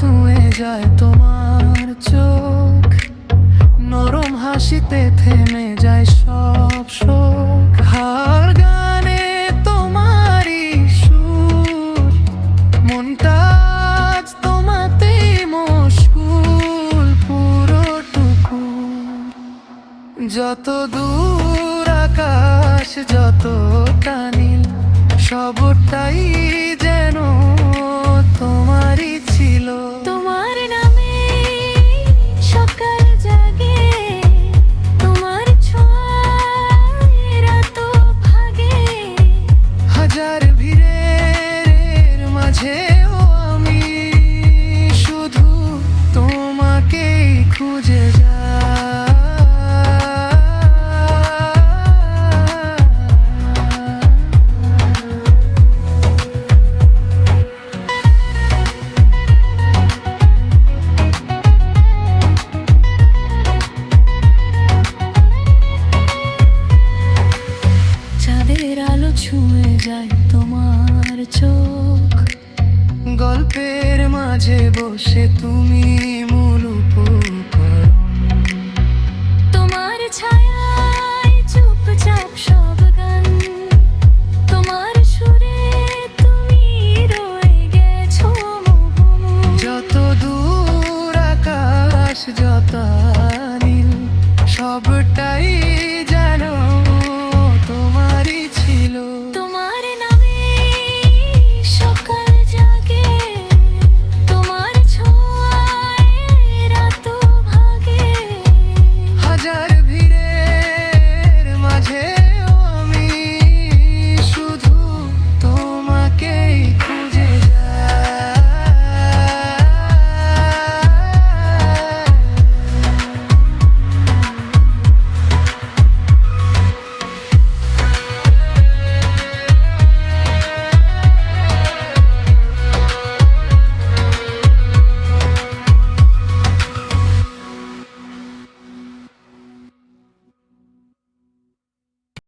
ছুঁয়ে যায় তোমার চোখ। নরম হাসিতে থেমে যায় সব শোক। হার গানে তোমারই সুর। মনটা আজ তোমাতে মুশকুল পুরোটুকু যত দূর আকাশ যত টানিল ছুঁয়ে যায় তোমার চোখ। গল্পের মাঝে বসে তুমি